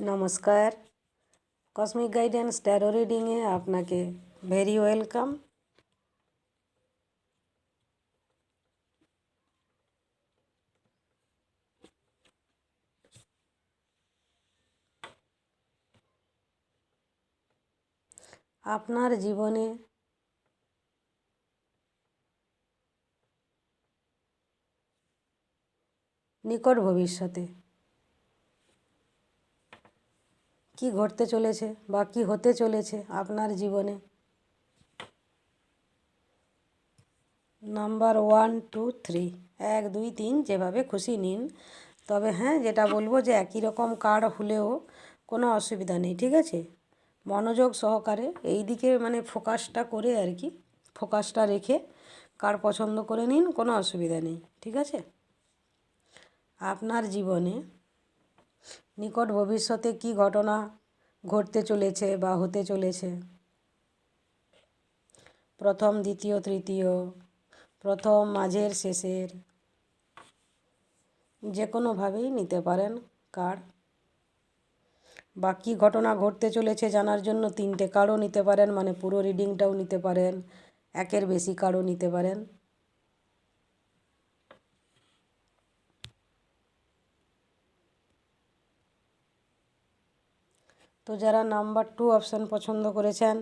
নমস্কার। Cosmic guidance taro রিডিংয়ে আপনাকে very welcome আপনার জীবনে নিকট ভবিষ্যতে কি ঘটতে চলেছে বা কি হতে চলেছে আপনার জীবনে? নাম্বার ওয়ান টু থ্রি এক, দুই, তিন, যেভাবে খুশি নিন। তবে হ্যাঁ যেটা বলব যে একই রকম কার্ড হলেও কোনো অসুবিধা নেই, ঠিক আছে? মনোযোগ সহকারে এই দিকে মানে ফোকাসটা করে আর কি ফোকাসটা রেখে কার পছন্দ করে নিন, কোনো অসুবিধা নেই, ঠিক আছে? আপনার জীবনে নিকট ভবিষ্যতে কি ঘটনা ঘটতে চলেছে বা হতে চলেছে? প্রথম, দ্বিতীয়, তৃতীয়, প্রথম, মাঝের, শেষের যে কোনোভাবেই নিতে পারেন কার্ড বা কী ঘটনা ঘটতে চলেছে জানার জন্য তিনটে কার্ডও নিতে পারেন মানে পুরো রিডিংটাও নিতে পারেন, একের বেশি কার্ডও নিতে পারেন। তো যারা নাম্বার টু অপশান পছন্দ করেছেন,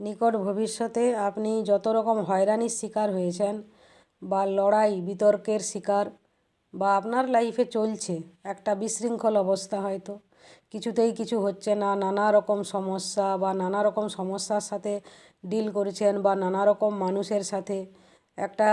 নিকট ভবিষ্যতে আপনি যত রকম হয়রানির শিকার হয়েছেন বা লড়াই, বিতর্কের শিকার বা আপনার লাইফে চলছে, একটা বিশৃঙ্খল অবস্থা হয়তো। কিছুতেই কিছু হচ্ছে না, নানা রকম সমস্যা বা নানা রকম সমস্যার সাথে ডিল করেছেন বা নানা রকম মানুষের সাথে একটা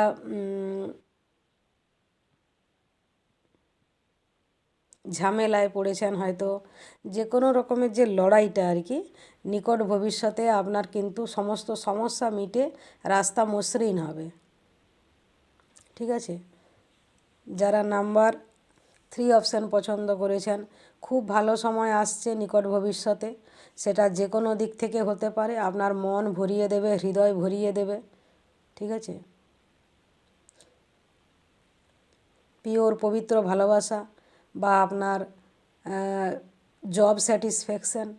ঝামেলায় পড়েছেন হয়তো। যে কোনো রকমের যে লড়াইটা আর কি, নিকট ভবিষ্যতে আপনার কিন্তু সমস্ত সমস্যা মিটে রাস্তা মসৃণ হবে। ঠিক আছে? যারা নাম্বার থ্রি অপশান পছন্দ করেছেন, খুব ভালো সময় আসছে নিকট ভবিষ্যতে। সেটা যে কোনো দিক থেকে হতে পারে, আপনার মন ভরিয়ে দেবে, হৃদয় ভরিয়ে দেবে। ঠিক আছে? পিওর পবিত্র ভালোবাসা। বা আপনার জব স্যাটিসফ্যাকশান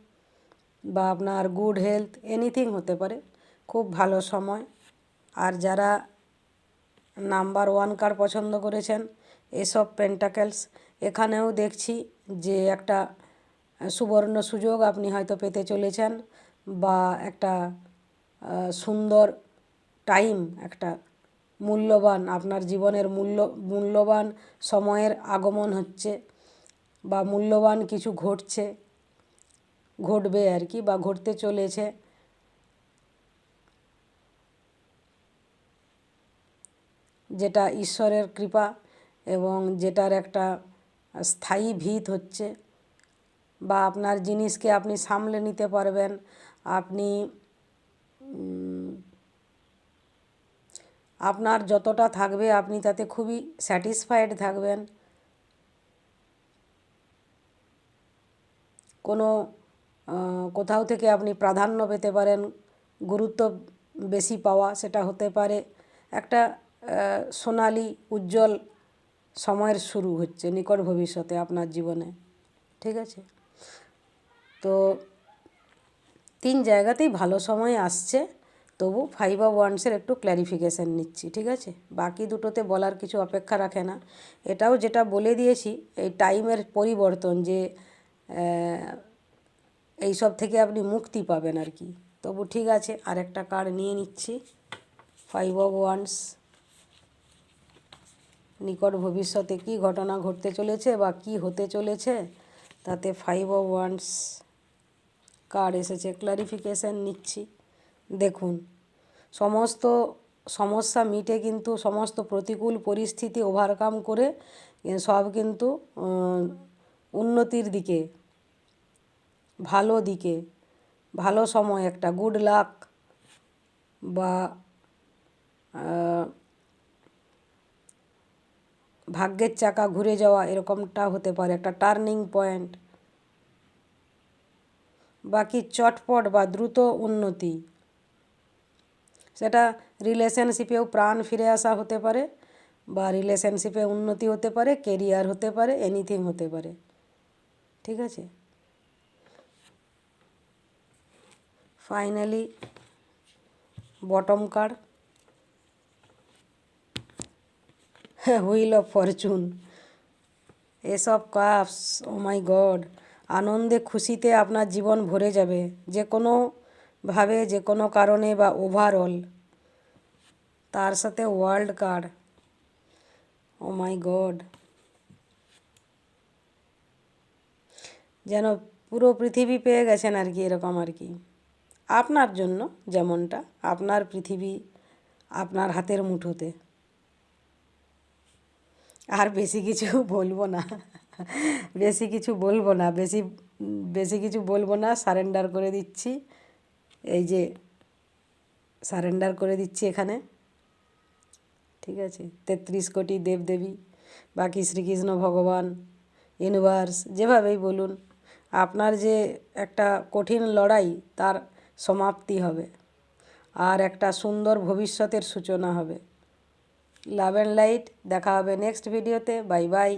বা আপনার গুড হেলথ এনিথিং হতে পারে। খুব ভালো সময়। আর যারা নাম্বার ওয়ান কার পছন্দ করেছেন, এসব পেন্টাকেলস এখানেও দেখছি যে একটা সুবর্ণ সুযোগ আপনি হয়তো পেতে চলেছেন বা একটা সুন্দর টাইম একটা মূল্যবান, আপনার জীবনের মূল্য, মূল্যবান সময়ের আগমন হচ্ছে বা মূল্যবান কিছু ঘটছে, ঘটবে আর কি বা ঘটতে চলেছে। যেটা ঈশ্বরের কৃপা এবং যেটার একটা স্থায়ী ভিত হচ্ছে বা আপনার জিনিসকে আপনি সামলে নিতে পারবেন, আপনি আপনার যতটা থাকবে, আপনি তাতে খুবই স্যাটিসফাইড থাকবেন। কোনো কোথাও থেকে আপনি প্রাধান্য পেতে পারেন, গুরুত্ব বেশি পাওয়া সেটা হতে পারে। একটা সোনালি, উজ্জ্বল সময়ের শুরু হচ্ছে নিকট ভবিষ্যতে আপনার জীবনে, ঠিক আছে? তো তিন জায়গাতেই ভালো সময় আসছে। তবু ফাইভ অফ ওয়ান্সের একটু ক্ল্যারিফিকেশান নিচ্ছি, ঠিক আছে? বাকি দুটোতে বলার কিছু অপেক্ষা রাখে না। এটাও যেটা বলে দিয়েছি, এই টাইমের পরিবর্তন যে এই সব থেকে আপনি মুক্তি পাবেন আর কি। তবু ঠিক আছে, আরেকটা কার্ড নিয়ে নিচ্ছি। ফাইভ অফ ওয়ান্স নিকট ভবিষ্যতে কি ঘটনা ঘটতে চলেছে বা কি হতে চলেছে, তাতে ফাইভ অফ ওয়ান্স কার্ড এসেছে। ক্লারিফিকেশান নিচ্ছি। দেখুন, সমস্ত সমস্যা মিটে কিন্তু সমস্ত প্রতিকূল পরিস্থিতি ওভারকাম করে সব কিন্তু উন্নতির দিকে, ভালো দিকে, ভালো সময়, একটা গুড লাক বা ভাগ্যের চাকা ঘুরে যাওয়া এরকমটা হতে পারে, একটা টার্নিং পয়েন্ট বাকি চটপট বা দ্রুত উন্নতি। সেটা রিলেশনশিপেও প্রাণ ফিরে আসা হতে পারে বা রিলেশনশিপে উন্নতি হতে পারে কেরিয়ার হতে পারে এনিথিং হতে পারে। ঠিক আছে? Finally bottom card wheel of fortune এসব কাপস ও মাই গড আনন্দে খুশিতে আপনার জীবন ভরে যাবে। যে কোনো ভাবে যে কোনো কারণে বা ওভারঅল তার সাথে world card oh my god যেন পুরো পৃথিবী পেয়ে গেছেন আর কি, এরকম আর কি। আপনার জন্য যেমনটা, আপনার পৃথিবী আপনার হাতের মুঠোতে। আর বেশি কিছু বলব না। বেশি কিছু বলব না। বেশি বেশি কিছু বলব না। সারেন্ডার করে দিচ্ছি। এই যে সারেন্ডার করে দিচ্ছি এখানে। ঠিক আছে? তেত্রিশ কোটি দেবদেবী, বাকি শ্রীকৃষ্ণ ভগবান ইউনিভার্স যেভাবেই বলুন, আপনার যে একটা কঠিন লড়াই, তার সমাপ্তি হবে। আর একটা সুন্দর ভবিষ্যতের সূচনা হবে। লাভ অ্যান্ড লাইট দেখা হবে নেক্সট ভিডিওতে বাই বাই